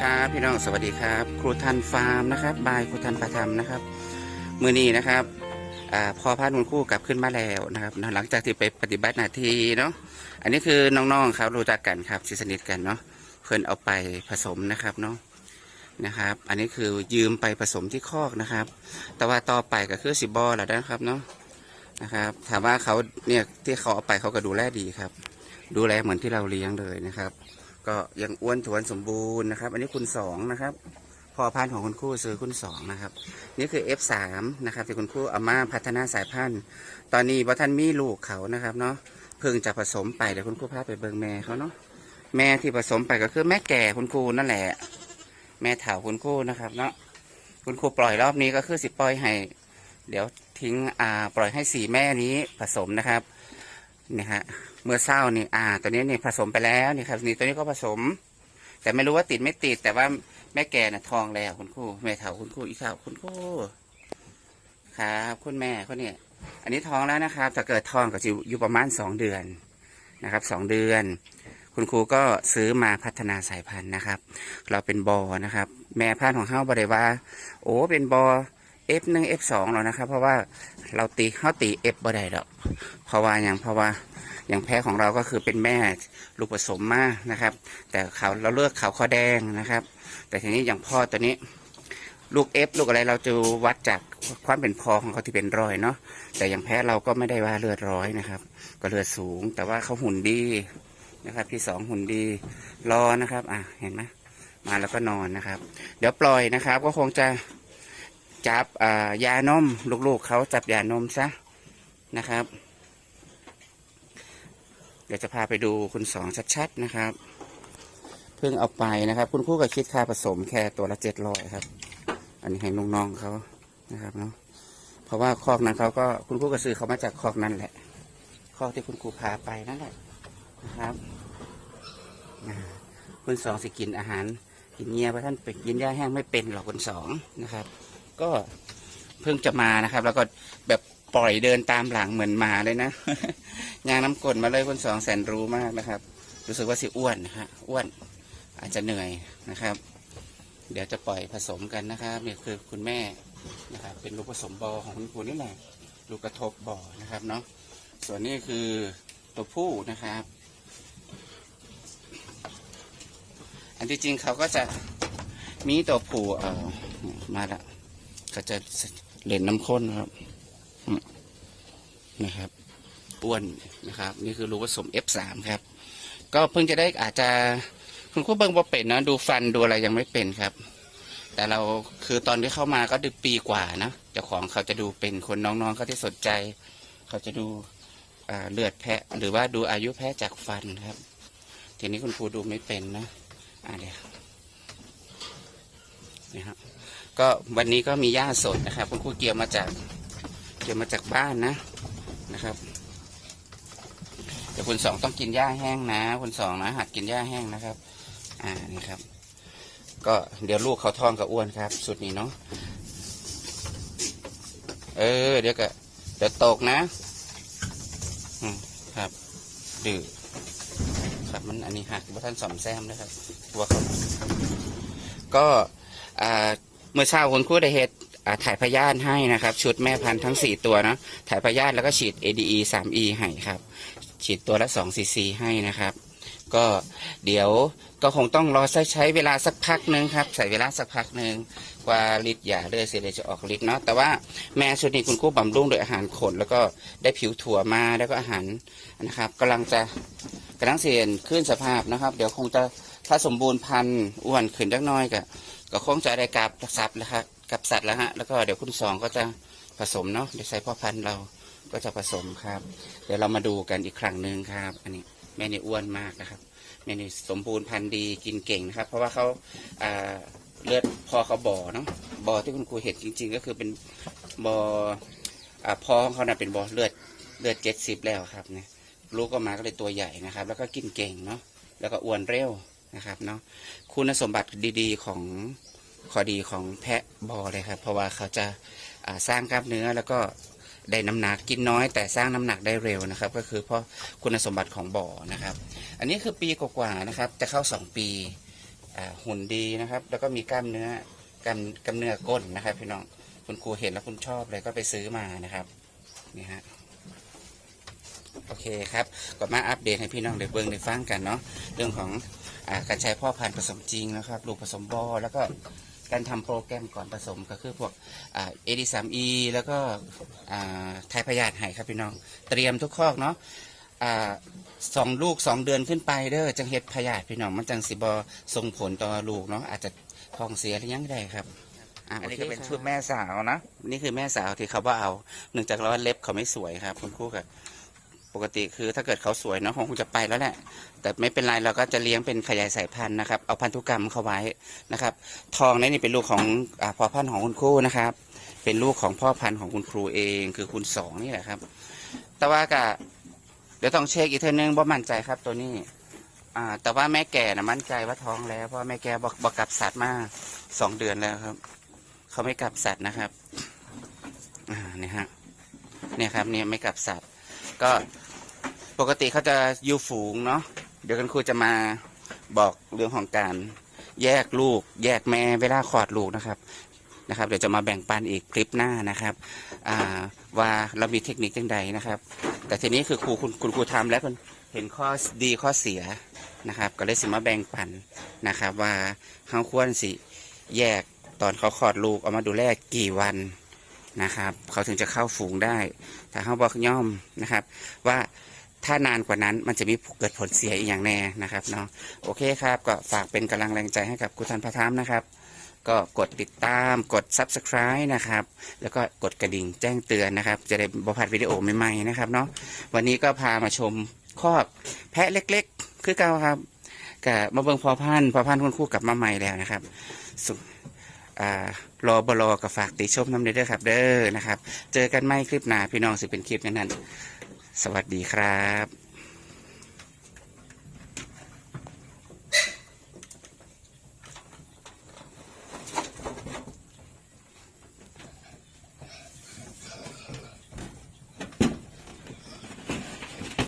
ครับ พี่น้องสวัสดีครับ ครูทันฟาร์มนะครับ บายครูทันประธรรมนะครับ มือนี้นะครับอพอพานุนคู่กลับขึ้นมาแล้วนะครับ หลังจากที่ไปปฏิบัติหน้าที่เนาะอันนี้คือน้องๆครับรู้จักกันครับสนิทกันเนาะเพื่อนเอาไปผสมนะครับเนาะนะครับ อันนี้คือยืมไปผสมที่คอกนะครับ แต่ว่าต่อไปก็คือสิบอแล้วนะครับเนาะนะครับ ถามว่าเขาเนี่ยที่เขาเอาไปเขาก็ดูแลดีครับ ดูแลเหมือนที่เราเลี้ยงเลยนะครับ ก็ยังอ้วนถวนสมบูรณ์นะครับ อันนี้คุณสองนะครับ พอพันธุ์ของคุณครู่ซื้อคุณสองนะครับ นี่คือ F3 นะครับที่คุณครู่เอามาพัฒนาสายพันธุ์ ตอนนี้ว่าท่านมีลูกเขานะครับเนาะเพิ่งจะผสมไปเดี๋ยวคุณครูพาไปเบิงแม่เขาเนาะแม่ที่ผสมไปก็คือแม่แก่คุณครูนั่นแหละ แม่เถาคุณครูนะครับเนาะคุณครูปล่อยรอบนี้ก็คือสิปล่อยให้ เดี๋ยวทิ้งอ่าปล่อยให้สี่แม่นี้ผสมนะครับนี่ฮะ เมื่อเศร้านี่อ่า ตัวนี้นี่ผสมไปแล้วนี่ครับ นี่ตัวนี้ก็ผสม แต่ไม่รู้ว่าติดไม่ติด แต่ว่าแม่แก่น่ะทองแล้วคุณครูแม่เฒ่าคุณครูอีกเฒ่าคุณครูครับคุณแม่เขาเนี่ย อันนี้ท้องแล้วนะครับถ้าเกิดทองก็จะอยู่ประมาณสองเดือนนะครับสองเดือน คุณครูก็ซื้อมาพัฒนาสายพันธุ์นะครับ เราเป็นบอนะครับ แม่พันธุ์ของเฮาบริว่า โอ้เป็นบอ F หนึ่ง F สองแล้วนะครับ เพราะว่าเราตีเขาตี F บ่ได้ดอกเพราะว่าอย่างเพราะว่า อย่างแพ้ของเราก็คือเป็นแม่ลูกผสมมานะครับ แต่เขาเราเลือกเขาข้อแดงนะครับ แต่ทีนี้อย่างพ่อตัวนี้ ลูกเอฟลูกอะไรเราจะวัดจากความเป็นพอของเขาที่เป็นร้อยเนาะแต่อย่างแพ้เราก็ไม่ได้ว่าเลือดร้อยนะครับ ก็เลือดสูง แต่ว่าเขาหุ่นดีนะครับ ที่สองหุ่นดีรอนะครับ อะเห็นไหมมาแล้วก็นอนนะครับ เดี๋ยวปล่อยนะครับ ก็คงจะจับอ่ายานมลูกๆเขาจับยานมซะนะครับ เดี๋ยวจะพาไปดูคุณสองชัดๆนะครับ เพิ่งเอาไปนะครับ คุณครู่ก็คิดค่าผสมแค่ตัวละเจ็ดร้อยครับ อันนี้ให้น้องๆเขานะครับเนาะเพราะว่าคอกนั้นเขาก็คุณครู่ก็ซื้อเขามาจากคอกนั่นแหละ คอกที่คุณครูพาไปนั่นแหละนะครับคุณสองสิกินอาหารกินเงียเพราะท่านไปกินหญ้าแห้งไม่เป็นหรอกคุณสองนะครับ ก็เพิ่งจะมานะครับ แล้วก็แบบ ปล่อยเดินตามหลังเหมือนหมาเลยนะยางน้ำกลดมาเลยคนสองแสนรู้มากนะครับ รู้สึกว่าสิอ้วนนะฮะอ้วน อาจจะเหนื่อยนะครับ เดี๋ยวจะปล่อยผสมกันนะครับนี่คือคุณแม่นะครับ เป็นลูกผสมบอของคุณครูนี่แหละลูกกระทบบ่อนะครับเนาะส่วนนี้คือตัวผู้นะครับ อันที่จริงเขาก็จะมีตัวผู้เอ่อมาละก็จะเล่นน้ำข้นครับ นะครับอ้วนนะครับ นี่คือลูผสม F3 ครับ ก็เพิ่งจะได้อาจจะคุณครูเบิ้งบ่เป็นนะดูฟันดูอะไรยังไม่เป็นครับ แต่เราคือตอนที่เข้ามาก็ดึกปีกว่านะเจ้าของเขาจะดูเป็นคนน้องๆเขาที่สนใจ เขาจะดูเลือดแพะ หรือว่าดูอายุแพะจากฟันครับ ทีนี้คุณครูดูไม่เป็นนะอ่าเดี๋ยวนี่ครับก็วันนี้ก็มีหญ้าสดนะครับ คุณครูเกี่ยวมาจาก เกี่ยวมาจากบ้านนะนะครับ เดี๋ยวคุณสองต้องกินหญ้าแห้งนะคุณสองนะ หัดกินหญ้าแห้งนะครับ อ่านี่ครับ ก็เดี๋ยวลูกเขาท้องกับอ้วนครับ สุดนี้เนาะเออ เดี๋ยวก็เดี๋ยวตกนะอืมครับ ดื้อครับมันอันนี้หักว่าท่านสอมแซมนะครับตัวเขาก็อ่าเมื่อเช้าคุณครูได้เฮ็ด ถ่ายพยาธิให้นะครับ ชุดแม่พันธุ์ทั้งสี่ตัวเนาะถ่ายพยาธิแล้วก็ฉีด ADE 3E ให้ครับ ฉีดตัวละ2ซีซีให้นะครับ ก็เดี๋ยวก็คงต้องรอใช้ใช้เวลาสักพักหนึ่งครับ ใส่เวลาสักพักหนึ่งกว่าฤทธิ์ยาเลือดเสียเลยจะออกฤทธิ์เนาะแต่ว่าแม่ชุดนี้คุณครูบำรุงโดยอาหารขน แล้วก็ได้ผิวถั่วมาแล้วก็อาหารนะครับกำลังจะกำลังเสียนขึ้นสภาพนะครับ เดี๋ยวคงจะถ้าสมบูรณ์พันธุ์อ้วนขึ้นจักหน้อยก็ก็คงจะได้กับสัตว์แล้วครับ กับสัตว์แล้วฮะ แล้วก็เดี๋ยวคุณสองก็จะผสมเนาะเดี๋ยวใส่พ่อพันธุ์เราก็จะผสมครับ เดี๋ยวเรามาดูกันอีกครั้งหนึ่งครับ อันนี้แม่นี่อ้วนมากนะครับ แม่นี่สมบูรณ์พันธุ์ดีกินเก่งนะครับ เพราะว่าเขาอ่าเลือดพอเขาบ่อเนาะบ่อที่คุณครูเห็นจริง ๆ ก็คือเป็นบ่ออ่าพอของเขาน่ะเป็นบ่อเลือดเลือดเจ็ดสิบแล้วครับเนี่ยลูกก็มาก็เลยตัวใหญ่นะครับ แล้วก็กินเก่งเนาะแล้วก็อ้วนเร็วนะครับเนาะคุณสมบัติดีๆของ ข้อดีของแพะบ่อเลยครับ เพราะว่าเขาจะาสร้างกล้ามเนื้อแล้วก็ได้น้ำหนักกินน้อย แต่สร้างน้ำหนักได้เร็วนะครับ ก็คือเพราะคุณสมบัติของบ่อนะครับ อันนี้คือปีกว่าๆนะครับ จะเข้าสองปีหุ่นดีนะครับ แล้วก็มีกล้ามเนื้อกล้ามกล้ามเนื้อก้นนะครับ พี่น้องคุณครูเห็นแล้วคุณชอบเลยก็ไปซื้อมานะครับนี่ฮะโอเคครับก็มาอัปเดตให้พี่น้องได้เบิ่งได้ฟังกันเนาะเรื่องของอการใช้พ่อพันธุ์ผสมจริงนะครับลูกผสมบอแล้วก็ การทำโปรแกรมก่อนผสมก็คือพวกเอดีสามอีแล้วก็อ่าไทยพยาธิไห่ครับพี่น้อง เตรียมทุกข้อกเนาะอ่าสองลูกสองเดือนขึ้นไปเด้อจังเฮ็ดพยาธิพี่น้องมันจังสิบอส่งผลต่อลูกเนาะอาจจะท้องเสียหรือยังได้ครับอะอันนี้โคก็เป็นครับชุดแม่สาวนะ นี่คือแม่สาวที่เขาว่าเอาเนื่องจากว่าเล็บเขาไม่สวยครับ คุณครูกับ ปกติคือถ้าเกิดเขาสวยเนาะคงจะไปแล้วแหละ แต่ไม่เป็นไรเราก็จะเลี้ยงเป็นขยายสายพันธุ์นะครับ เอาพันธุกรรมเขาไว้นะครับ ทองนี่นี่เป็นลูกของอพ่อพันธุ์ของคุณครูนะครับ เป็นลูกของพ่อพันธุ์ของคุณครูเอง คือคุณสองนี่แหละครับ แต่ว่าก็เดี๋ยวต้องเช็คอีกเทอนึงว่ามั่นใจครับตัวนี้อ่าแต่ว่าแม่แก่นะมั่นใจว่าท้องแล้วเพราะแม่แก่บอกบอกกลับสัตว์มาสองเดือนแล้วครับ เขาไม่กลับสัตว์นะครับอ่านี่ฮะเนี่ยครับเนี่ยไม่กลับสัตว์ก็ ปกติเขาจะอยู่ฝูงเนาะเดี๋ยวกันครูจะมาบอกเรื่องของการแยกลูก แยกแม่เวลาคลอดลูกนะครับนะครับ เดี๋ยวจะมาแบ่งปันอีกคลิปหน้านะครับว่าเรามีเทคนิคยังไงนะครับ แต่ทีนี้คือครูคุณคุณครูทำแล้วคุณเห็นข้อดีข้อเสียนะครับ ก็เลยสิมาแบ่งปันนะครับ ว่าเขาควรสิแยกตอนเขาคลอดลูกเอามาดูแลกี่วันนะครับ เขาถึงจะเข้าฝูงได้ ถ้าเขาบอกย่อมนะครับ ว่า ถ้านานกว่านั้นมันจะมีเกิดผลเสียอีกอย่างแน่นะครับเนาะโอเคครับ ก็ฝากเป็นกำลังแรงใจให้กับครูทันพระธรรมนะครับ ก็กดติดตามกด subscribe นะครับ แล้วก็กดกระดิ่งแจ้งเตือนนะครับ จะได้บพลาดวิดีโอใหม่ๆนะครับเนาะวันนี้ก็พามาชมคอกแพะเล็ก ๆ คือเก่าครับกับมาเบิงพอพันพอพันคุณคู่กับมาใหม่แล้วนะครับสุอ่ารอบรอกับฝากติชมน้ำเด้อครับ เด้อนะครับ เจอกันไหมคลิปหน้าพี่น้องสิเป็นคลิปนั้น สวัสดีครับ